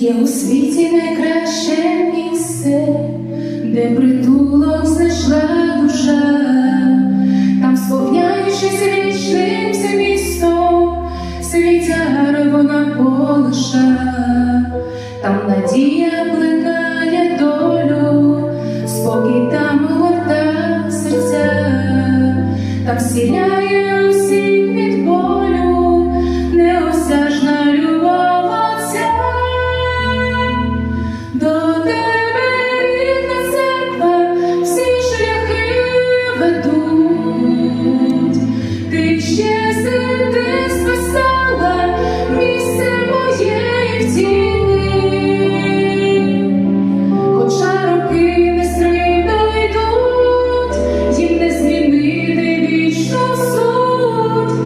Є у світі найкраще місце, де притулок знайшла душа, там сповняючись вічним змістом, світяра вона полиша, там надія плекає долю, спокій там горта серця, там сіяє ведуть, ти ще сиди списала місце моєї втіни, хоча роки.